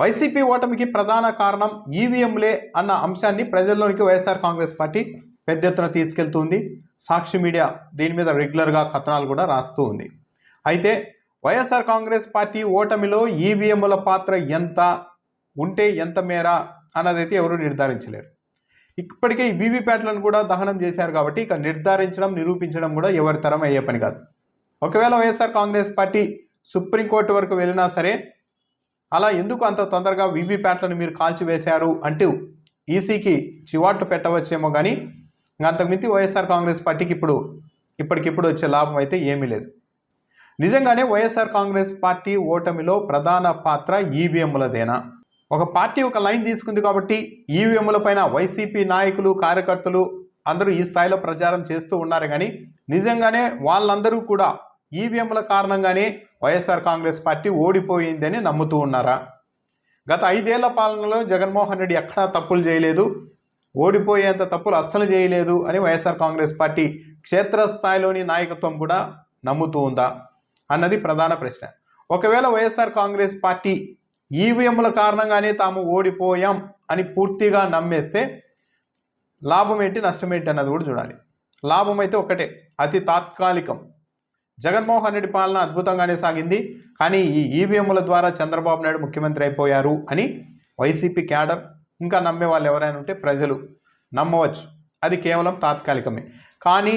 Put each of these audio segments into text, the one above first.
YCP ఓటమికి ప్రధాన కారణం ఈవీఎంలే అన్న అంశాన్ని ప్రజల్లోనికి వైఎస్ఆర్ కాంగ్రెస్ పార్టీ పెద్ద ఎత్తున తీసుకెళ్తుంది. సాక్షి మీడియా దీని మీద రెగ్యులర్గా కథనాలు కూడా రాస్తూ ఉంది. అయితే వైఎస్ఆర్ కాంగ్రెస్ పార్టీ ఓటమిలో ఈవీఎంల పాత్ర ఎంత ఉంటే ఎంత మేర అన్నదైతే ఎవరూ నిర్ధారించలేరు. ఇప్పటికే ఈ వీవీప్యాట్లను కూడా దహనం చేశారు కాబట్టి ఇక నిర్ధారించడం నిరూపించడం కూడా ఎవరి తరం అయ్యే పని కాదు. ఒకవేళ వైఎస్ఆర్ కాంగ్రెస్ పార్టీ సుప్రీంకోర్టు వరకు వెళ్ళినా సరే అలా ఎందుకు అంత తొందరగా వీవీప్యాట్లను మీరు కాల్చివేశారు అంటూ ఈసీకి చివాట్లు పెట్టవచ్చేమో కానీ అంతకుమించి వైఎస్ఆర్ కాంగ్రెస్ పార్టీకి ఇప్పుడు ఇప్పటికిప్పుడు వచ్చే లాభం అయితే ఏమీ లేదు. నిజంగానే వైఎస్ఆర్ కాంగ్రెస్ పార్టీ ఓటమిలో ప్రధాన పాత్ర ఈవీఎంలదేనా? ఒక పార్టీ ఒక లైన్ తీసుకుంది కాబట్టి ఈవీఎంల పైన వైసీపీ నాయకులు కార్యకర్తలు అందరూ ఈ స్థాయిలో ప్రచారం చేస్తూ ఉన్నారు కానీ నిజంగానే వాళ్ళందరూ కూడా ఈవీఎంల కారణంగానే వైఎస్ఆర్ కాంగ్రెస్ పార్టీ ఓడిపోయిందని నమ్ముతూ ఉన్నారా? గత ఐదేళ్ళ పాలనలో జగన్మోహన్ రెడ్డి ఎక్కడా తప్పులు చేయలేదు. ఓడిపోయేంత తప్పులు అస్సలు చేయలేదు అని వైఎస్ఆర్ కాంగ్రెస్ పార్టీ క్షేత్రస్థాయిలోని నాయకత్వం కూడా నమ్ముతూ ఉందా? అన్నది ప్రధాన ప్రశ్న. ఒకవేళ వైఎస్ఆర్ కాంగ్రెస్ పార్టీ ఈవీఎంల కారణంగానే తాము ఓడిపోయాం అని పూర్తిగా నమ్మేస్తే లాభం ఏంటి నష్టం ఏంటి అన్నది కూడా చూడాలి. లాభం అయితే ఒకటే అతి తాత్కాలికం. జగన్మోహన్ రెడ్డి పాలన అద్భుతంగానే సాగింది. కానీ ఈ ఈవీఎంల ద్వారా చంద్రబాబు నాయుడు ముఖ్యమంత్రి అయిపోయారు అని వైసీపీ క్యాడర్ ఇంకా నమ్మే వాళ్ళు ఎవరైనా ఉంటే ప్రజలు నమ్మవచ్చు. అది కేవలం తాత్కాలికమే. కానీ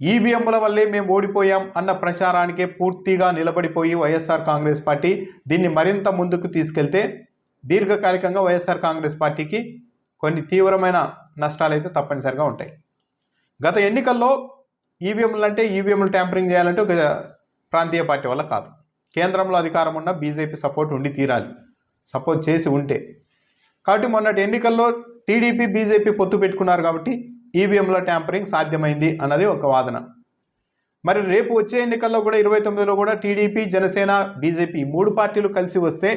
ఈవీఎంల వల్లే మేము ఓడిపోయాం అన్న ప్రచారానికే పూర్తిగా నిలబడిపోయి వైఎస్ఆర్ కాంగ్రెస్ పార్టీ దీన్ని మరింత ముందుకు తీసుకెళ్తే దీర్ఘకాలికంగా వైఎస్ఆర్ కాంగ్రెస్ పార్టీకి కొన్ని తీవ్రమైన నష్టాలు అయితే తప్పనిసరిగా ఉంటాయి. గత ఎన్నికల్లో ఈవీఎంలు అంటే ఈవీఎంలు ట్యాంపరింగ్ చేయాలంటే ఒక ప్రాంతీయ పార్టీ వల్ల కాదు. కేంద్రంలో అధికారం ఉన్న బీజేపీ సపోర్ట్ ఉండి తీరాలి. సపోర్ట్ చేసి ఉంటే. కాబట్టి మొన్నటి ఎన్నికల్లో టీడీపీ బీజేపీ పొత్తు పెట్టుకున్నారు కాబట్టి ఈవీఎంల ట్యాంపరింగ్ సాధ్యమైంది అన్నది ఒక వాదన. మరి రేపు వచ్చే ఎన్నికల్లో కూడా ఇరవై తొమ్మిదిలో కూడా టీడీపీ జనసేన బీజేపీ మూడు పార్టీలు కలిసి వస్తే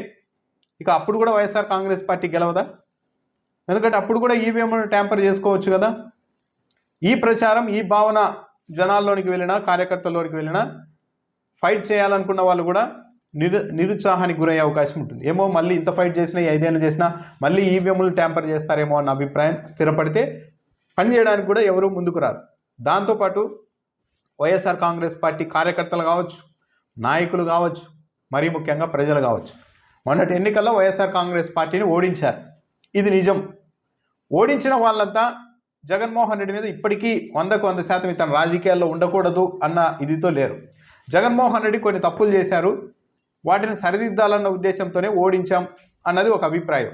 ఇక అప్పుడు కూడా వైఎస్ఆర్ కాంగ్రెస్ పార్టీ గెలవదా? ఎందుకంటే అప్పుడు కూడా ఈవీఎంలను ట్యాంపర్ చేసుకోవచ్చు కదా. ఈ ప్రచారం ఈ భావన జనాల్లోనికి వెళ్ళినా కార్యకర్తల్లోనికి వెళ్ళినా ఫైట్ చేయాలనుకున్న వాళ్ళు కూడా నిరు నిరుత్సాహానికి గురయ్యే అవకాశం ఉంటుంది. ఏమో మళ్ళీ ఇంత ఫైట్ చేసినా ఏదైనా ఐదేళ్ళు చేసినా మళ్ళీ ఈవీఎంలు ట్యాంపర్ చేస్తారేమో అన్న అభిప్రాయం స్థిరపడితే పని చేయడానికి కూడా ఎవరూ ముందుకు రారు. దాంతోపాటు వైఎస్ఆర్ కాంగ్రెస్ పార్టీ కార్యకర్తలు కావచ్చు నాయకులు కావచ్చు మరీ ముఖ్యంగా ప్రజలు కావచ్చు. మొన్నటి ఎన్నికల్లో వైఎస్ఆర్ కాంగ్రెస్ పార్టీని ఓడించారు. ఇది నిజం. ఓడించిన వాళ్ళంతా జగన్మోహన్ రెడ్డి మీద ఇప్పటికీ వందకు వంద శాతం ఇతను రాజకీయాల్లో ఉండకూడదు అన్న ఇదితో లేరు. జగన్మోహన్ రెడ్డి కొన్ని తప్పులు చేశారు. వాటిని సరిదిద్దాలన్న ఉద్దేశంతోనే ఓడించాం అన్నది ఒక అభిప్రాయం.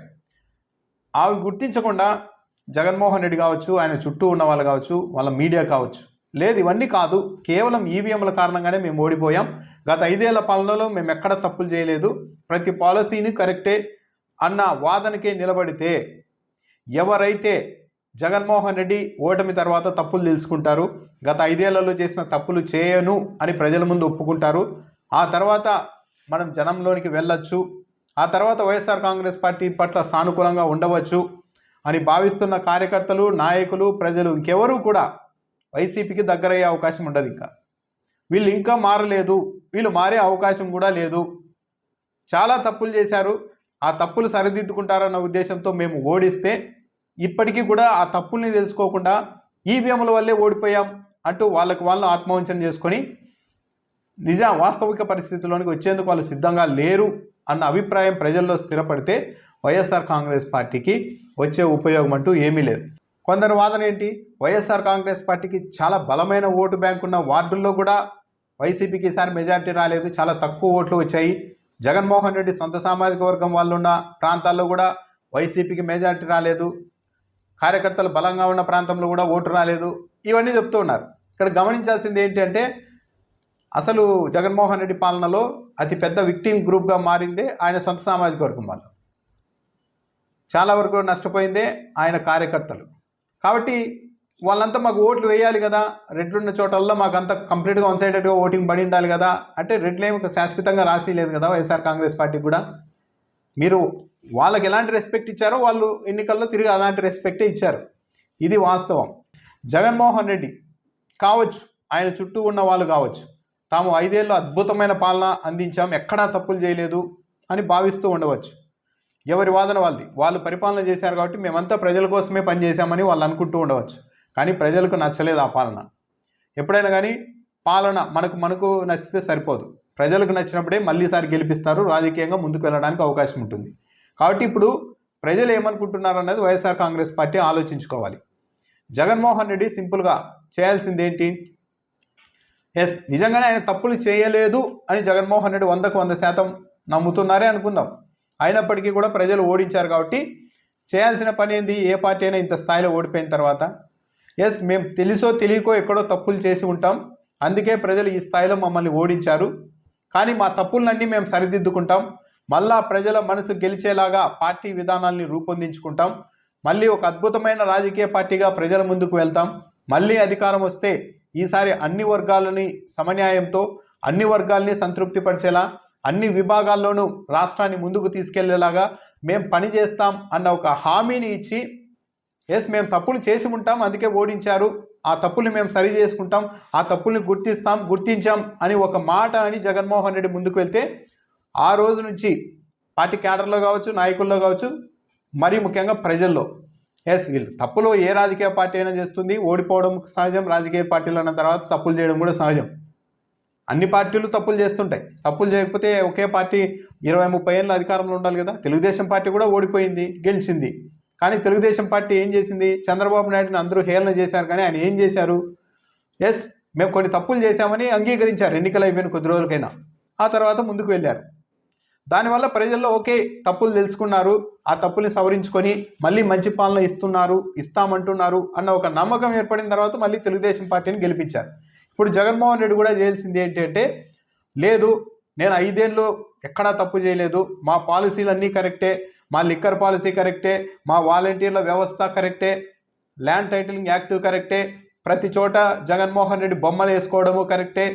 అవి గుర్తించకుండా జగన్మోహన్ రెడ్డి కావచ్చు ఆయన చుట్టూ ఉన్న వాళ్ళు కావచ్చు వాళ్ళ మీడియా కావచ్చు. లేదు ఇవన్నీ కాదు. కేవలం ఈవీఎంల కారణంగానే మేము ఓడిపోయాం. గత ఐదేళ్ళ పాలనలో మేము ఎక్కడ తప్పులు చేయలేదు. ప్రతి పాలసీని కరెక్టే అన్న వాదనకే నిలబడితే ఎవరైతే జగన్మోహన్ రెడ్డి ఓటమి తర్వాత తప్పులు తెలుసుకుంటారు. గత ఐదేళ్ళలో చేసిన తప్పులు చేయను అని ప్రజల ముందు ఒప్పుకుంటారు. ఆ తర్వాత మనం జనంలోనికి వెళ్ళొచ్చు. ఆ తర్వాత వైఎస్ఆర్ కాంగ్రెస్ పార్టీ పట్ల సానుకూలంగా ఉండవచ్చు అని భావిస్తున్న కార్యకర్తలు నాయకులు ప్రజలు ఇంకెవరూ కూడా వైసీపీకి దగ్గరయ్యే అవకాశం ఉండదు ఇంకా. వీళ్ళు ఇంకా మారలేదు. వీళ్ళు మారే అవకాశం కూడా లేదు. చాలా తప్పులు చేశారు. ఆ తప్పులు సరిదిద్దుకుంటారన్న ఉద్దేశంతో మేము ఓడిస్తే ఇప్పటికీ కూడా ఆ తప్పుల్ని తెలుసుకోకుండా ఈవీఎంల వల్లే ఓడిపోయాం అంటూ వాళ్ళకి వాళ్ళు ఆత్మవంచన చేసుకొని నిజ వాస్తవిక పరిస్థితుల్లోనికి వచ్చేందుకు వాళ్ళు సిద్ధంగా లేరు అన్న అభిప్రాయం ప్రజల్లో స్థిరపడితే వైఎస్ఆర్ కాంగ్రెస్ పార్టీకి వచ్చే ఉపయోగం అంటూ ఏమీ లేదు. కొందరు వాదన ఏంటి? వైఎస్ఆర్ కాంగ్రెస్ పార్టీకి చాలా బలమైన ఓటు బ్యాంక్ ఉన్న వార్డుల్లో కూడా వైసీపీకి ఈసారి మెజారిటీ రాలేదు. చాలా తక్కువ ఓట్లు వచ్చాయి. జగన్మోహన్ రెడ్డి సొంత సామాజిక వర్గం వాళ్ళున్న ప్రాంతాల్లో కూడా వైసీపీకి మెజారిటీ రాలేదు. కార్యకర్తలు బలంగా ఉన్న ప్రాంతంలో కూడా ఓటు రాలేదు. ఇవన్నీ చెప్తూ ఉన్నారు. ఇక్కడ గమనించాల్సింది ఏంటి అంటే అసలు జగన్మోహన్ రెడ్డి పాలనలో అతి పెద్ద విక్టిమ్ గ్రూప్గా మారిందే ఆయన సొంత సామాజిక వర్గం వాళ్ళు. చాలా వరకు నష్టపోయిందే ఆయన కార్యకర్తలు. కాబట్టి వాళ్ళంతా మాకు ఓట్లు వేయాలి కదా. రెడ్లున్న చోటల్లో మాకు కంప్లీట్గా వన్ సైడెడ్గా ఓటింగ్ పడి ఉండాలి కదా. అంటే రెడ్లేమి శాశ్వతంగా రాసి లేదు కదా వైఎస్ఆర్ కాంగ్రెస్ పార్టీకి కూడా. మీరు వాళ్ళకి ఎలాంటి రెస్పెక్ట్ ఇచ్చారో వాళ్ళు ఎన్నికల్లో తిరిగి అలాంటి రెస్పెక్టే ఇచ్చారు. ఇది వాస్తవం. జగన్మోహన్ రెడ్డి కావచ్చు ఆయన చుట్టూ ఉన్న వాళ్ళు కావచ్చు తాము ఐదేళ్ళు అద్భుతమైన పాలన అందించాం ఎక్కడా తప్పులు చేయలేదు అని భావిస్తూ ఉండవచ్చు. ఎవరి వాదన వాళ్ళది. వాళ్ళు పరిపాలన చేశారు కాబట్టి మేమంతా ప్రజల కోసమే పనిచేశామని వాళ్ళు అనుకుంటూ ఉండవచ్చు. కానీ ప్రజలకు నచ్చలేదు ఆ పాలన. ఎప్పుడైనా కానీ పాలన మనకు మనకు నచ్చితే సరిపోదు. ప్రజలకు నచ్చినప్పుడే మళ్ళీసారి గెలిపిస్తారు రాజకీయంగా ముందుకు వెళ్ళడానికి అవకాశం ఉంటుంది. కాబట్టి ఇప్పుడు ప్రజలు ఏమనుకుంటున్నారు అన్నది వైఎస్ఆర్ కాంగ్రెస్ పార్టీ ఆలోచించుకోవాలి. జగన్మోహన్ రెడ్డి సింపుల్గా చేయాల్సింది ఏంటి ఎస్ నిజంగానే ఆయన తప్పులు చేయలేదు అని జగన్మోహన్ రెడ్డి వందకు వంద శాతం నమ్ముతున్నారే అనుకుందాం. అయినప్పటికీ కూడా ప్రజలు ఓడించారు కాబట్టి చేయాల్సిన పని ఏంది? ఏ పార్టీ అయినా ఇంత స్థాయిలో ఓడిపోయిన తర్వాత. ఎస్ మేము తెలుసో తెలియకో ఎక్కడో తప్పులు చేసి ఉంటాం. అందుకే ప్రజలు ఈ స్థాయిలో మమ్మల్ని ఓడించారు. కానీ మా తప్పులన్నీ మేము సరిదిద్దుకుంటాం. మళ్ళా ప్రజల మనసు గెలిచేలాగా పార్టీ విధానాల్ని రూపొందించుకుంటాం. మళ్ళీ ఒక అద్భుతమైన రాజకీయ పార్టీగా ప్రజల ముందుకు వెళ్తాం. మళ్ళీ అధికారం వస్తే ఈసారి అన్ని వర్గాలని సమన్యాయంతో అన్ని వర్గాల్ని సంతృప్తిపరిచేలా అన్ని విభాగాల్లోనూ రాష్ట్రాన్ని ముందుకు తీసుకెళ్ళేలాగా మేము పని చేస్తాం అన్న ఒక హామీని ఇచ్చి ఎస్ మేము తప్పులు చేసి ఉంటాం అందుకే ఓడించారు. ఆ తప్పుల్ని మేము సరి చేసుకుంటాం. ఆ తప్పుల్ని గుర్తిస్తాం గుర్తించాం అని ఒక మాట అని జగన్మోహన్ రెడ్డి ముందుకు వెళ్తే ఆ రోజు నుంచి పార్టీ క్యాడర్లో కావచ్చు నాయకుల్లో కావచ్చు మరీ ముఖ్యంగా ప్రజల్లో. ఎస్ వీళ్ళు తప్పులు ఏ రాజకీయ పార్టీ అయినా చేస్తుంది ఓడిపోవడం సహజం రాజకీయ పార్టీలు అన్న తర్వాత తప్పులు చేయడం కూడా సహజం. అన్ని పార్టీలు తప్పులు చేస్తుంటాయి. తప్పులు చేయకపోతే ఒకే పార్టీ ఇరవై ముప్పై ఏళ్ళు అధికారంలో ఉండాలి కదా. తెలుగుదేశం పార్టీ కూడా ఓడిపోయింది గెలిచింది. కానీ తెలుగుదేశం పార్టీ ఏం చేసింది? చంద్రబాబు నాయుడుని అందరూ హేళన చేశారు కానీ ఆయన ఏం చేశారు? ఎస్ మేము కొన్ని తప్పులు చేశామని అంగీకరించారు. ఎన్నికలు అయిపోయిన కొద్ది రోజులకైనా. ఆ తర్వాత ముందుకు వెళ్ళారు. దానివల్ల ప్రజల్లో ఓకే తప్పులు తెలుసుకున్నారు ఆ తప్పుల్ని సవరించుకొని మళ్ళీ మంచి పాలన ఇస్తున్నారు ఇస్తామంటున్నారు అన్న ఒక నమ్మకం ఏర్పడిన తర్వాత మళ్ళీ తెలుగుదేశం పార్టీని గెలిపించారు. ఇప్పుడు జగన్మోహన్ రెడ్డి కూడా చేయాల్సింది ఏంటంటే లేదు నేను ఐదేళ్ళు ఎక్కడా తప్పు చేయలేదు మా పాలసీలు అన్నీ కరెక్టే మా లిక్కర్ పాలసీ కరెక్టే మా వాలంటీర్ల వ్యవస్థ కరెక్టే ల్యాండ్ టైటిలింగ్ యాక్ట్ కరెక్టే ప్రతి చోట జగన్మోహన్ రెడ్డి బొమ్మలు వేసుకోవడము కరెక్టే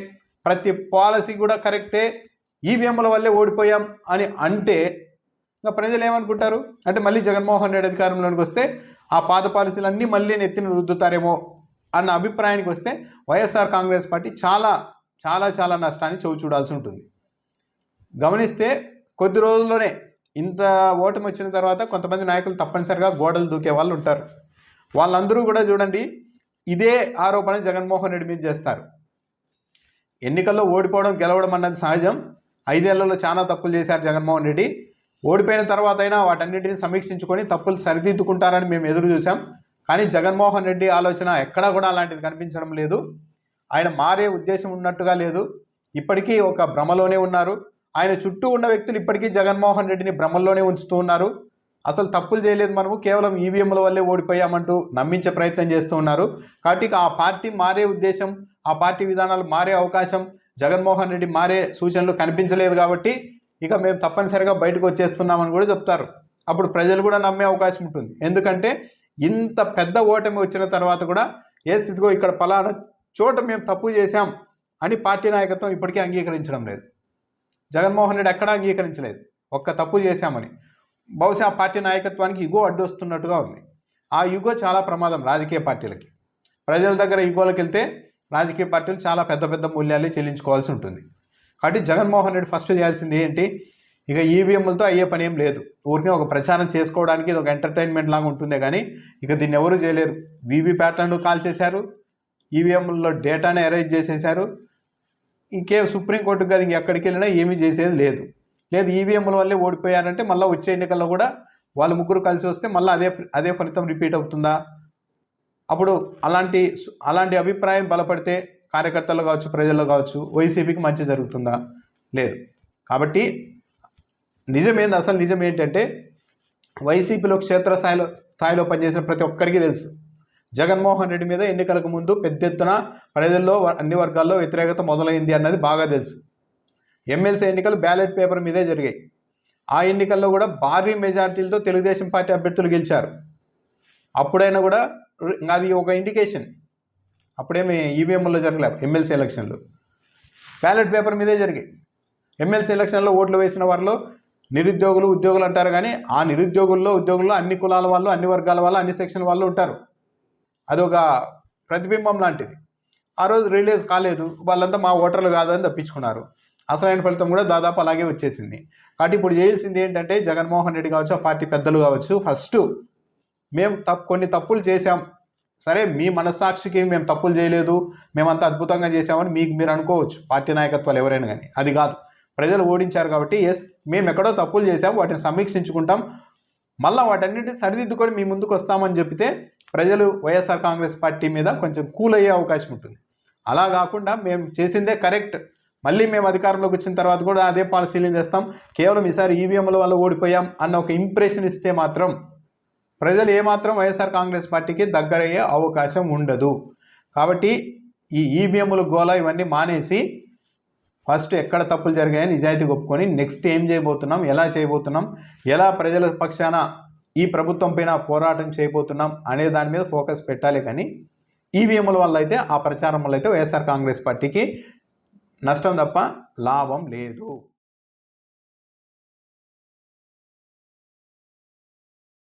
ప్రతి పాలసీ కూడా కరెక్టే ఈవీఎంల వల్లే ఓడిపోయాం అని అంటే ఇంకా ప్రజలు ఏమనుకుంటారు? అంటే మళ్ళీ జగన్మోహన్ రెడ్డి అధికారంలోనికి వస్తే ఆ పాత పాలసీలన్నీ మళ్ళీ నెత్తిన రుద్దుతారేమో అన్న అభిప్రాయానికి వస్తే వైఎస్ఆర్ కాంగ్రెస్ పార్టీ చాలా చాలా చాలా నష్టాన్ని చవి చూడాల్సి ఉంటుంది. గమనిస్తే కొద్ది రోజుల్లోనే ఇంత ఓటమి వచ్చిన తర్వాత కొంతమంది నాయకులు తప్పనిసరిగా గోడలు దూకే వాళ్ళు ఉంటారు. వాళ్ళందరూ కూడా చూడండి ఇదే ఆరోపణ జగన్మోహన్ రెడ్డి మీద చేస్తారు. ఎన్నికల్లో ఓడిపోవడం గెలవడం అన్నది సహజం. ఐదేళ్ళలో చాలా తప్పులు చేశారు జగన్మోహన్ రెడ్డి. ఓడిపోయిన తర్వాత అయినా వాటన్నిటిని సమీక్షించుకొని తప్పులు సరిదిద్దుకుంటారని మేము ఎదురు చూసాం కానీ జగన్మోహన్ రెడ్డి ఆలోచన ఎక్కడా కూడా అలాంటిది కనిపించడం లేదు. ఆయన మారే ఉద్దేశం ఉన్నట్టుగా లేదు. ఇప్పటికీ ఒక భ్రమలోనే ఉన్నారు. ఆయన చుట్టూ ఉన్న వ్యక్తులు ఇప్పటికీ జగన్మోహన్ రెడ్డిని భ్రమల్లోనే ఉంచుతూ ఉన్నారు. అసలు తప్పులు చేయలేదు మనము. కేవలం ఈవీఎంల వల్లే ఓడిపోయామంటూ నమ్మించే ప్రయత్నం చేస్తూ ఉన్నారు. కాబట్టి ఆ పార్టీ మారే ఉద్దేశం ఆ పార్టీ విధానాలు మారే అవకాశం జగన్మోహన్ రెడ్డి మారే సూచనలు కనిపించలేదు కాబట్టి ఇక మేము తప్పనిసరిగా బయటకు వచ్చేస్తున్నామని కూడా చెప్తారు. అప్పుడు ప్రజలు కూడా నమ్మే అవకాశం ఉంటుంది. ఎందుకంటే ఇంత పెద్ద ఓటమి వచ్చిన తర్వాత కూడా ఏ స్థితిగో ఇక్కడ పలానా చోట మేము తప్పు చేశాం అని పార్టీ నాయకత్వం ఇప్పటికీ అంగీకరించడం లేదు. జగన్మోహన్ రెడ్డి ఎక్కడా అంగీకరించలేదు. ఒక్క తప్పు చేశామని. బహుశా పార్టీ నాయకత్వానికి ఇగో అడ్డు వస్తున్నట్టుగా ఉంది. ఆ యుగో చాలా ప్రమాదం రాజకీయ పార్టీలకి. ప్రజల దగ్గర ఇగోలకు వెళ్తే రాజకీయ పార్టీలు చాలా పెద్ద పెద్ద మూల్యాలే చెల్లించుకోవాల్సి ఉంటుంది. కాబట్టి జగన్మోహన్ రెడ్డి ఫస్ట్ చేయాల్సింది ఏంటి? ఇక ఈవీఎంలతో అయ్యే పని ఏం లేదు. ఊరికే ఒక ప్రచారం చేసుకోవడానికి ఇది ఒక ఎంటర్టైన్మెంట్ లాగా ఉంటుందే కానీ ఇక దీన్ని ఎవరు చేయలేరు. వీవీ ప్యాటర్న్ కాల్ చేశారు ఈవీఎంలలో డేటాను అరేంజ్ చేసేశారు. ఇంకే సుప్రీంకోర్టుకు కాదు ఇంకెక్కడికి వెళ్ళినా ఏమీ చేసేది లేదు. లేదు ఈవీఎంల వల్లే ఓడిపోయారంటే మళ్ళీ వచ్చే ఎన్నికల్లో కూడా వాళ్ళు ముగ్గురు కలిసి వస్తే మళ్ళీ అదే అదే ఫలితం రిపీట్ అవుతుందా? అప్పుడు అలాంటి అలాంటి అభిప్రాయం బలపడితే కార్యకర్తలు కావచ్చు ప్రజల్లో కావచ్చు వైసీపీకి మంచి జరుగుతుందా? లేదు. కాబట్టి నిజమేంది? అసలు నిజం ఏంటంటే వైసీపీలో క్షేత్రస్థాయిలో స్థాయిలో పనిచేసిన ప్రతి ఒక్కరికి తెలుసు. జగన్మోహన్ రెడ్డి మీద ఎన్నికలకు ముందు పెద్ద ఎత్తున ప్రజల్లో అన్ని వర్గాల్లో వ్యతిరేకత మొదలైంది అన్నది బాగా తెలుసు. ఎమ్మెల్సీ ఎన్నికలు బ్యాలెట్ పేపర్ మీదే జరిగాయి. ఆ ఎన్నికల్లో కూడా భారీ మెజారిటీలతో తెలుగుదేశం పార్టీ అభ్యర్థులు గెలిచారు. అప్పుడైనా కూడా అది ఒక ఇండికేషన్ అప్పుడేమి ఈవీఎంలో జరగలే ఎమ్మెల్సీ ఎలక్షన్లు. బ్యాలెట్ పేపర్ మీదే జరిగాయి. ఎమ్మెల్సీ ఎలక్షన్లో ఓట్లు వేసిన వారిలో నిరుద్యోగులు ఉద్యోగులు అంటారు కానీ ఆ నిరుద్యోగుల్లో ఉద్యోగుల్లో అన్ని కులాల వాళ్ళు అన్ని వర్గాల వాళ్ళు అన్ని సెక్షన్ వాళ్ళు ఉంటారు. అదొక ప్రతిబింబం లాంటిది. ఆ రోజు రిలీజ్ కాలేదు. వాళ్ళంతా మా ఓటర్లు కాదని తప్పించుకున్నారు. అసలైన ఫలితం కూడా దాదాపు అలాగే వచ్చేసింది. కాబట్టి ఇప్పుడు చేయాల్సింది ఏంటంటే జగన్మోహన్ రెడ్డి కావచ్చు ఆ పార్టీ పెద్దలు కావచ్చు ఫస్ట్ మేము తప్పు కొన్ని తప్పులు చేశాం. సరే మీ మనస్సాక్షికి మేము తప్పులు చేయలేదు. మేమంతా అద్భుతంగా చేశామని మీకు మీరు అనుకోవచ్చు. పార్టీ నాయకత్వాలు ఎవరైనా కానీ అది కాదు. ప్రజలు ఓడించారు కాబట్టి ఎస్ మేము ఎక్కడో తప్పులు చేశాం. వాటిని సమీక్షించుకుంటాం. మళ్ళీ వాటన్నిటిని సరిదిద్దుకొని మీ ముందుకు వస్తామని చెప్తే ప్రజలు వైఎస్ఆర్ కాంగ్రెస్ పార్టీ మీద కొంచెం కూల్ అయ్యే అవకాశం ఉంటుంది. అలా కాకుండా మేము చేసిందే కరెక్ట్. మళ్ళీ మేము అధికారంలోకి వచ్చిన తర్వాత కూడా అదే పాలసీలు చేస్తాం? కేవలం ఈసారి ఈవీఎంల వల్ల ఓడిపోయాం అన్న ఒక ఇంప్రెషన్ ఇస్తే మాత్రం ప్రజలు ఏమాత్రం వైఎస్ఆర్ కాంగ్రెస్ పార్టీకి దగ్గరయ్యే అవకాశం ఉండదు. కాబట్టి ఈ ఈవీఎంల గోల ఇవన్నీ మానేసి ఫస్ట్ ఎక్కడ తప్పులు జరిగాయని నిజాయితీ ఒప్పుకొని నెక్స్ట్ ఏం చేయబోతున్నాం ఎలా చేయబోతున్నాం ఎలా ప్రజల పక్షాన ఈ ప్రభుత్వం పైన పోరాటం చేయబోతున్నాం అనే దాని మీద ఫోకస్ పెట్టాలి కానీ ఈవీఎంల వల్ల అయితే ఆ ప్రచారం వల్ల అయితే వైఎస్ఆర్ కాంగ్రెస్ పార్టీకి నష్టం తప్ప లాభం లేదు.